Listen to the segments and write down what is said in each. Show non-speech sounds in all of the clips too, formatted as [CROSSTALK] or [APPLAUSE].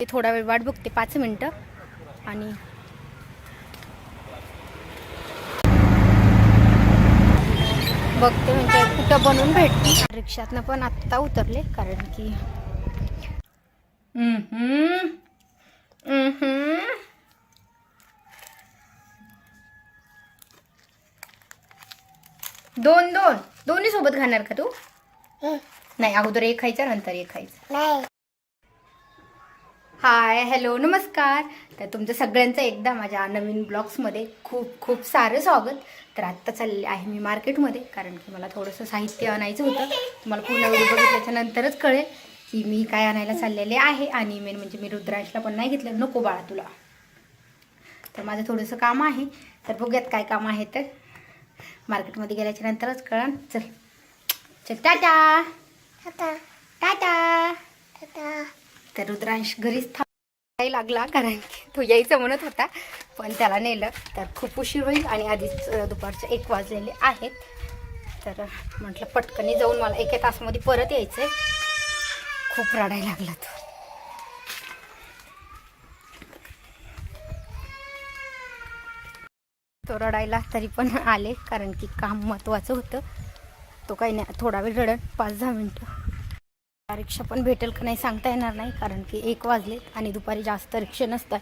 ते थोडा वेळ वाट बघते पाच मिनटं. आणि बघते म्हणजे कुठं बनवून भेटते. रिक्षातनं पण आत्ता उतरले कारण की हम्म. हम्म. दोन दोन. दोन्ही सोबत खाणार का तू? नाही अगोदर एक खायचं नंतर एक खायचं. नाही. हाय हॅलो नमस्कार. तर तुमचं सगळ्यांचं एकदा माझ्या नवीन ब्लॉग्समध्ये खूप खूप सारं स्वागत. तर आत्ता चालले आहे मी मार्केटमध्ये कारण की मला थोडंसं साहित्य आणायचं होतं. तुम्हाला पूर्ण व्हिडिओ बघितल्याच्या नंतरच कळेल की मी काय आणायला चाललेले आहे आणि मेन म्हणजे मी रुद्रांशला पण नाही घेतलं. नको बाळा तुला. तर माझं थोडंसं काम आहे. तर बघूयात काय काम आहे तर. मार्केटमध्ये गेल्याच्या नंतरच कळण चल. चल टाटा. टाटा. आता तर रुद्रांश घरीच थांबाय लागला कारण की तो यायचं म्हणत होता पण त्याला नेलं. तर खूप उशीर होईल आणि आधीच दुपारचे एक वाजलेले आहेत. तर म्हटलं पटकनी जाऊन मला एका तासामध्ये परत यायचं आहे खूप रडायला लागला तो. तो रडायला तरी पण आले कारण की काम महत्त्वाचं होतं. तो काही नाही थोडा वेळ रडण पाच दहा मिनटं. रिक्षा पण भेटेल का नाही सांगता येणार नाही कारण की एक वाजले आणि दुपारी जास्त रिक्षा नसतात.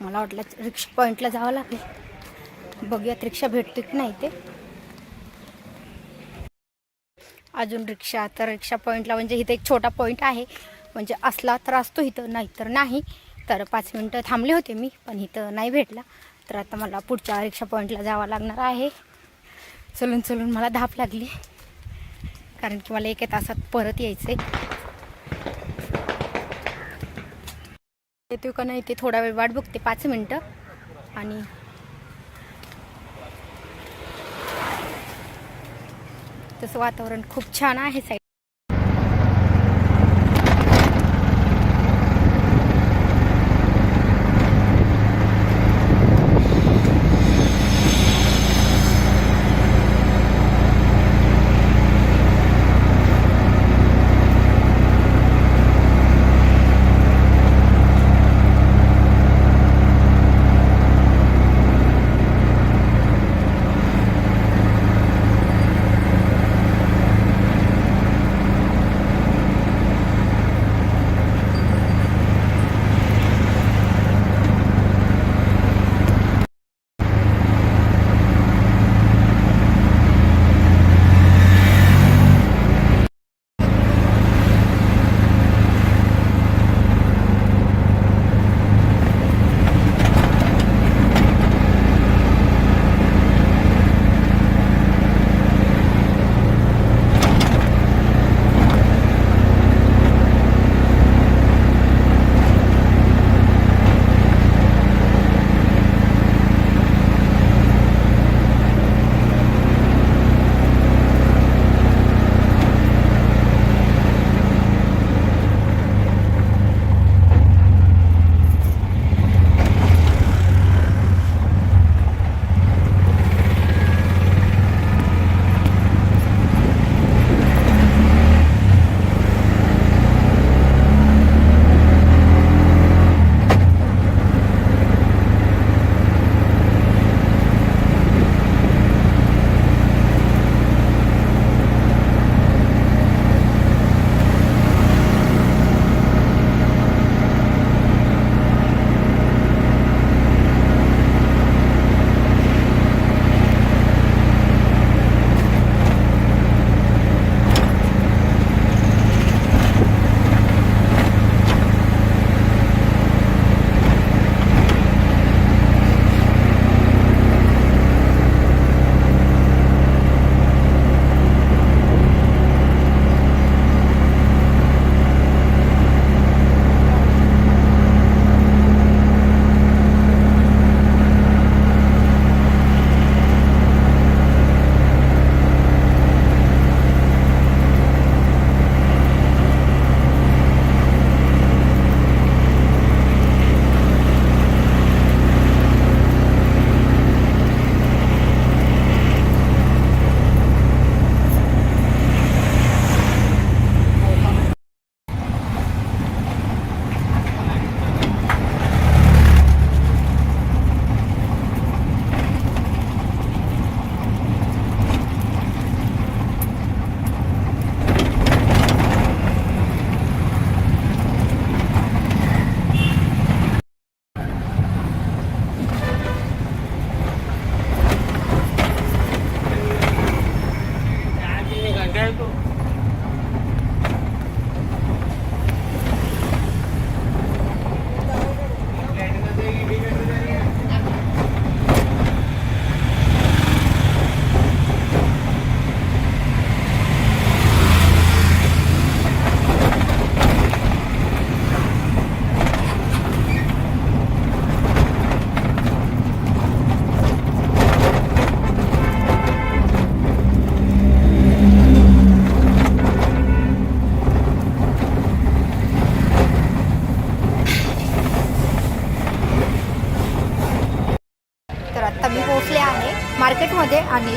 मला वाटलं रिक्षा पॉईंटला जावं लागेल. बघूयात रिक्षा भेटते की नाही ते. अजून रिक्षा तर रिक्षा पॉईंटला म्हणजे इथे एक छोटा पॉईंट आहे. म्हणजे असला तर असतो इथं नाही तर नाही. तर पाच मिनटं थांबले होते मी पण इथं नाही भेटला. तर आता मला पुढच्या रिक्षा पॉईंटला जावं लागणार आहे. चलून चलून मला धाप लागली. कारण की मला एका तासात परत यायचं आहे येतो का नाही ते थोडा वेळ वाट बघते पाच मिनटं. आणि तसं वातावरण खूप छान आहे साईड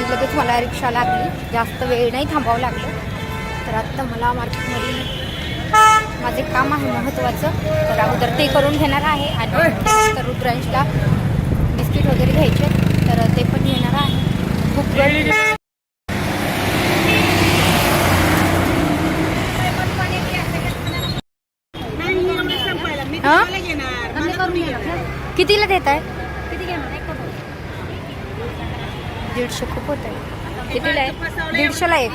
आणि लगेच मला रिक्षा लागली. जास्त वेळ नाही थांबावं लागलं. तर आत्ता मला मार्केटमध्ये माझे काम आहे महत्त्वाचं. तर अगोदर ते करून घेणार आहे आणि तर रुद्रांशला बिस्किट वगैरे घ्यायचे. तर ते पण घेणार आहे. खूप वेळ हा? कितीला देत आहे दीडशे खूप होत आहे कितीला आहे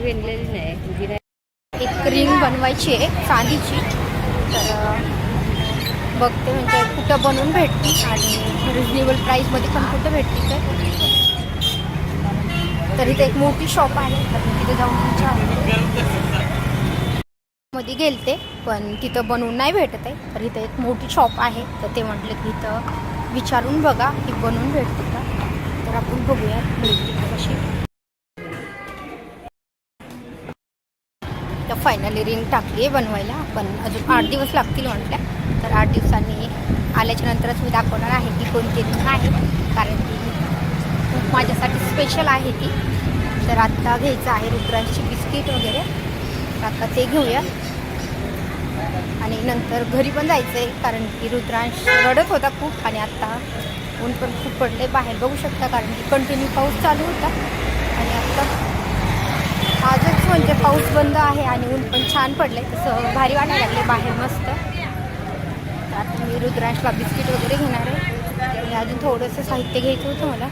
विणलेली एक एक रिंग बनवायची आहे चांदीची. तर बघते म्हणजे कुठं बनवून भेटते आणि रिजनेबल प्राईसमध्ये पण कुठं भेटते तर तर इथे एक मोठी शॉप आहे तर मी तिथे जाऊन मध्ये गेलते पण तिथं बनवून नाही भेटत आहे. तर इथं एक मोठी शॉप आहे तर ते म्हटलं की इथं विचारून बघा की बनवून भेटते. तर आपण बघूया कशी. तर फायनली रिंग टाकली आहे बनवायला. पण अजून आठ दिवस लागतील म्हटल्या तर आठ दिवसांनी आल्याच्या नंतरच मी दाखवणार आहे की कोणती रिंग आहे. कारण ती खूप माझ्यासाठी स्पेशल आहे ती. तर आत्ता घ्यायचं आहे रुद्रांची बिस्किट वगैरे. तर आता ते घेऊया. आणि नंतर घरी पण जायचं आहे कारण की रुद्रांश रडत होता खूप. आणि आत्ता ऊन पण खूप पडले बाहेर. बघू शकता कारण की कंटिन्यू पाऊस चालू होता. आणि आत्ता आजच म्हणजे पाऊस बंद आहे आणि ऊन पण छान पडलंय. तसं भारी वाटायला लागले बाहेर मस्त. आता मी रुद्रांशला बिस्किट वगैरे घेणार आहे. आणि अजून थोडंसं साहित्य घ्यायचं होतं मला.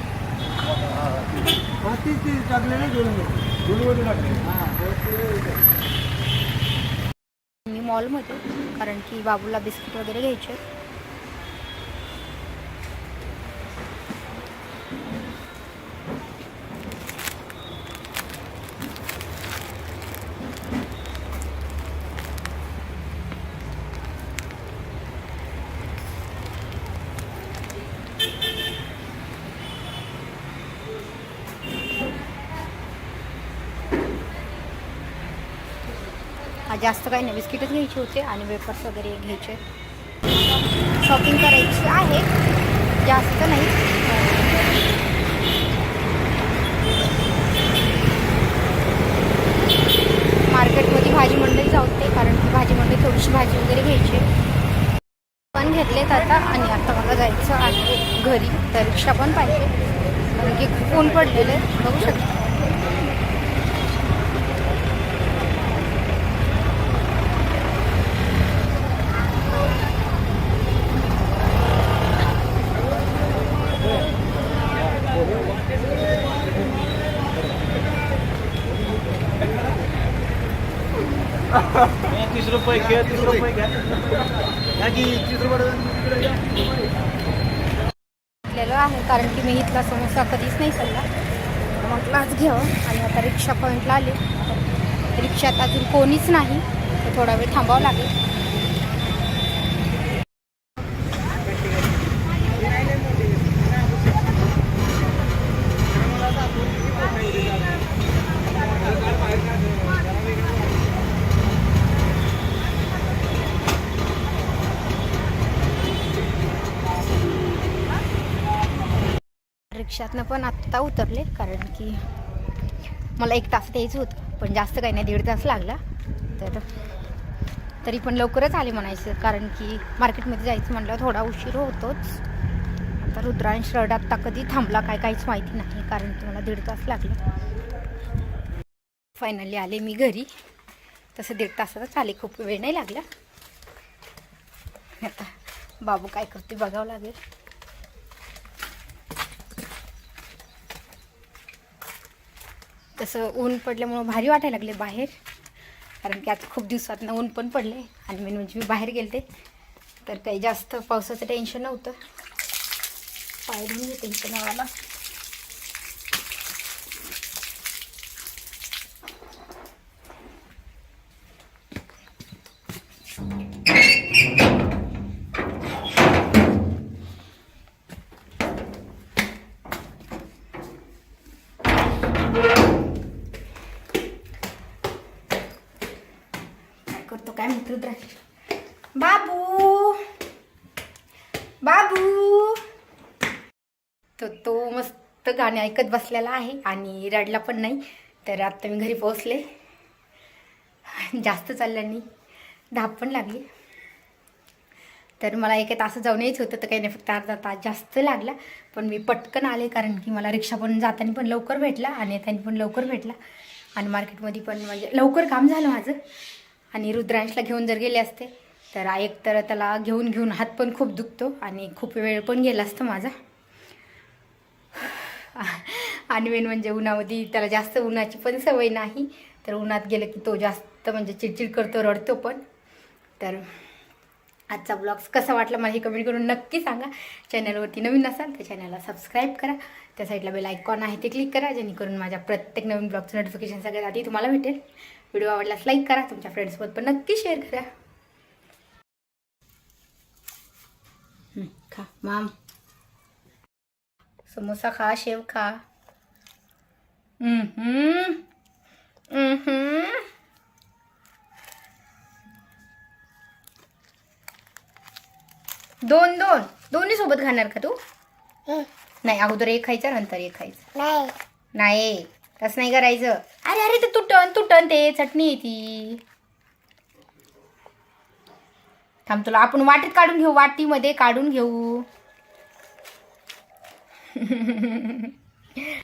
मी मॉलमध्ये कारण की बाबूला बिस्किट वगैरे घ्यायचे जास्त काही नाही. बिस्किटच घ्यायचे होते आणि वेफर्स वगैरे घ्यायचे. शॉपिंग करायची आहे. जास्त नाही. मार्केटमध्ये भाजी मंडई जाऊते कारण की भाजी मंडई थोडीशी भाजी वगैरे घ्यायची. पण घेतलेत आता आणि आता मला जायचं आहे घरी. तर रिक्षा पण पाहिजे. कारण की खूप ऊन पडलेलं आहे बघू शकता. तीस रुपये घ्या तीस रुपये घ्या. की तीस रुपये आहे कारण की मी इथला समोसा कधीच नाही खाल्ला. म्हटलं आज घ्यावं आणि आता रिक्षा पॉईंटला आले. रिक्षात अजून कोणीच नाही तर थोडा वेळ थांबावं लागेल. रिक्षातनं पण आत्ता उतरले कारण की मला एक तास द्यायचं होतं पण जास्त काही नाही दीड तास लागला. तर तरी पण लवकरच आले म्हणायचं कारण की मार्केटमध्ये जायचं म्हटलं थोडा उशीर होतोच. आता रुद्रांश रड आत्ता कधी थांबला काय काहीच माहिती नाही कारण की मला दीड तास लागला. फायनली आले मी घरी. तसं दीड तासातच आले खूप वेळ नाही लागला. आता बाबू काय करते बघावं लागेल. असं ऊन पडल्यामुळं भारी वाटायला लागले बाहेर. कारण की आता खूप दिवसात ऊन पण पडले. आणि मेन म्हणजे मी बाहेर गेले तर काही जास्त पावसाचं टेन्शन नव्हतं. पाय धुवून घेते टेन्शन नावाला Thank you. करतो बाबू! बाबू! तर तो मस्त गाणे ऐकत बसलेला आहे आणि रडला पण नाही. तर आत्ता मी घरी पोहोचले. जास्त चालल्याने धाप पण लागली. तर मला एका तासात जाऊन यायचं होतं तर काही नाही फक्त अर्धा तास जास्त लागला. पण मी पटकन आले कारण की मला रिक्षा पण जाताना पण लवकर भेटला आणि येताना पण लवकर भेटला. आणि मार्केटमध्ये पण म्हणजे लवकर काम झालं माझं. आणि रुद्रांशला घेऊन जर गेले असते तर एक तर त्याला घेऊन घेऊन हात पण खूप दुखतो आणि खूप वेळ पण गेला असतं माझा. आणि मेन म्हणजे उन्हामध्ये त्याला जास्त उन्हाची पण सवय नाही तर उन्हात गेलं की तो जास्त म्हणजे चिडचिड करतो रडतो पण. तर आजचा ब्लॉग्स कसा वाटला मला हे कमेंट करून नक्की सांगा. चॅनलवरती नवीन असाल तर चॅनलला सबस्क्राईब करा. त्या साईडला बेल आयकॉन आहे ते क्लिक करा जेणेकरून माझ्या प्रत्येक नवीन ब्लॉगचं नोटिफिकेशन सगळ्यात आधी तुम्हाला भेटेल. व्हिडिओ आवडल्यास लाईक करा तुमच्या फ्रेंड्ससोबत पण नक्की शेअर करा. खा माम. समोसा खा शेव खा. दोन दोन. दोन्ही सोबत खाणार का तू. नाही अगोदर एक खायचं नंतर एक खायचं. नाही. नाही. तसं नाही करायचं. अरे अरे ते तुटन तुटन ते चटणी आहे ती. थांब तुला आपण वाटीत काढून घेऊ वाटीमध्ये काढून घेऊ. [LAUGHS]